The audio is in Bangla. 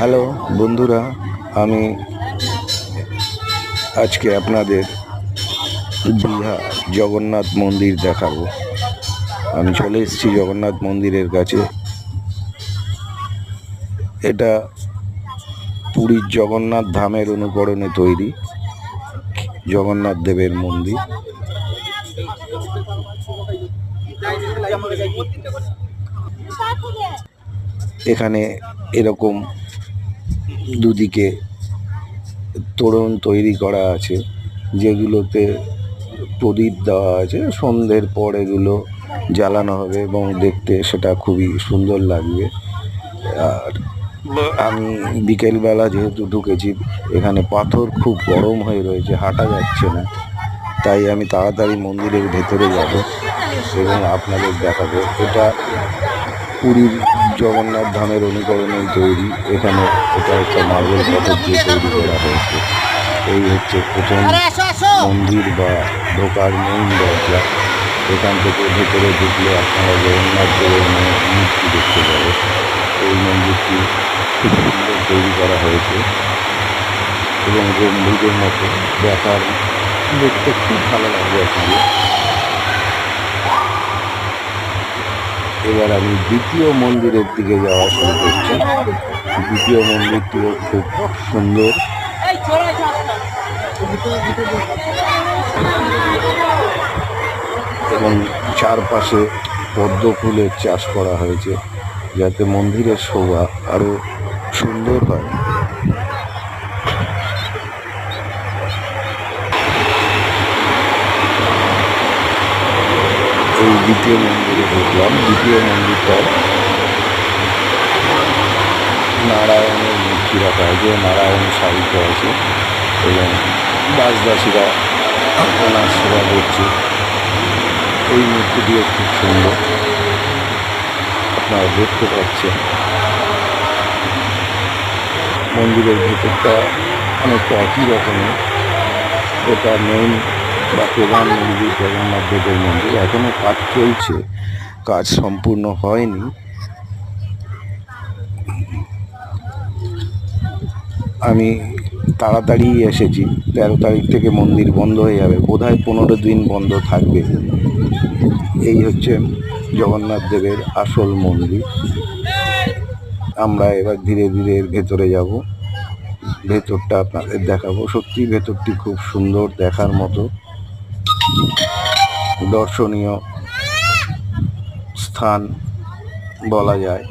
হ্যালো, বন্ধুরা, আমি আজকে আপনাদের দীঘা জগন্নাথ মন্দির দেখাবো। আমি চলে এসেছি জগন্নাথ মন্দিরের কাছে। এটা পুরীর জগন্নাথ ধামের অনুকরণে তৈরি, জগন্নাথ দেবের মন্দির। এখানে এরকম দুদিকে তোরণ তৈরি করা আছে, যেগুলোতে প্রদীপ দেওয়া আছে। সন্ধ্যের পর এগুলো জ্বালানো হবে এবং দেখতে সেটা খুবই সুন্দর লাগবে। আর আমি বিকেলবেলা যেহেতু ঢুকেছি, এখানে পাথর খুব গরম হয়ে রয়েছে, হাঁটা যাচ্ছে না। তাই আমি তাড়াতাড়ি মন্দিরের ভেতরে যাব এবং আপনাদের দেখাবো। এটা পুরীর জগন্নাথ ধামের অনুকরণে তৈরি। এখানে এটা একটা মার্বেল পাথর দিয়ে তৈরি করা হয়েছে। এই হচ্ছে প্রথম মন্দির বা ঢোকার মেইন দরজা। এখান থেকে ভেতরে ঢুকলে আপনারা জগন্নাথ দেবের মূর্তি দেখতে পাবেন। এই মন্দিরটি খুব সুন্দর তৈরি করা হয়েছে। এবং গম্ভীরের মতো দেখার দেখতে খুব ভালো লাগবে আপনাদের। এবার আমি দ্বিতীয় মন্দিরের দিকে যাওয়া শুরু করছি। দ্বিতীয় মন্দিরটিও খুব সুন্দর। এবং চারপাশে পদ্ম ফুলের চাষ করা হয়েছে যাতে মন্দিরের শোভা আরও সুন্দর হয়। এই দ্বিতীয় মন্দিরে ঢুকলাম। দ্বিতীয় মন্দিরটা নারায়ণের মূর্তি রাখা আছে নারায়ণ সাহিত্য আছে এবং দাসদাসীরা ওনার সেবা করছে। এই মূর্তিটিও খুব সুন্দর। আপনারা দেখতে পাচ্ছেন। মন্দিরের ভেতরটা অনেকটা একই রকমের। এটা মেইন বা প্রধান মন্দির জগন্নাথ দেবের মন্দির এখনও কাজ চলছে। কাজ সম্পূর্ণ হয়নি। আমি তাড়াতাড়ি এসেছি। তেরো তারিখ থেকে মন্দির বন্ধ হয়ে যাবে। বোধহয় পনেরো দিন বন্ধ থাকবে। এই হচ্ছে জগন্নাথ দেবের আসল মন্দির। আমরা এবার ধীরে ধীরে এর ভেতরে যাব। ভেতরটা আপনাদের দেখাবো। সত্যি ভেতরটি খুব সুন্দর দেখার মতো। দর্শনীয় স্থান বলা যায়।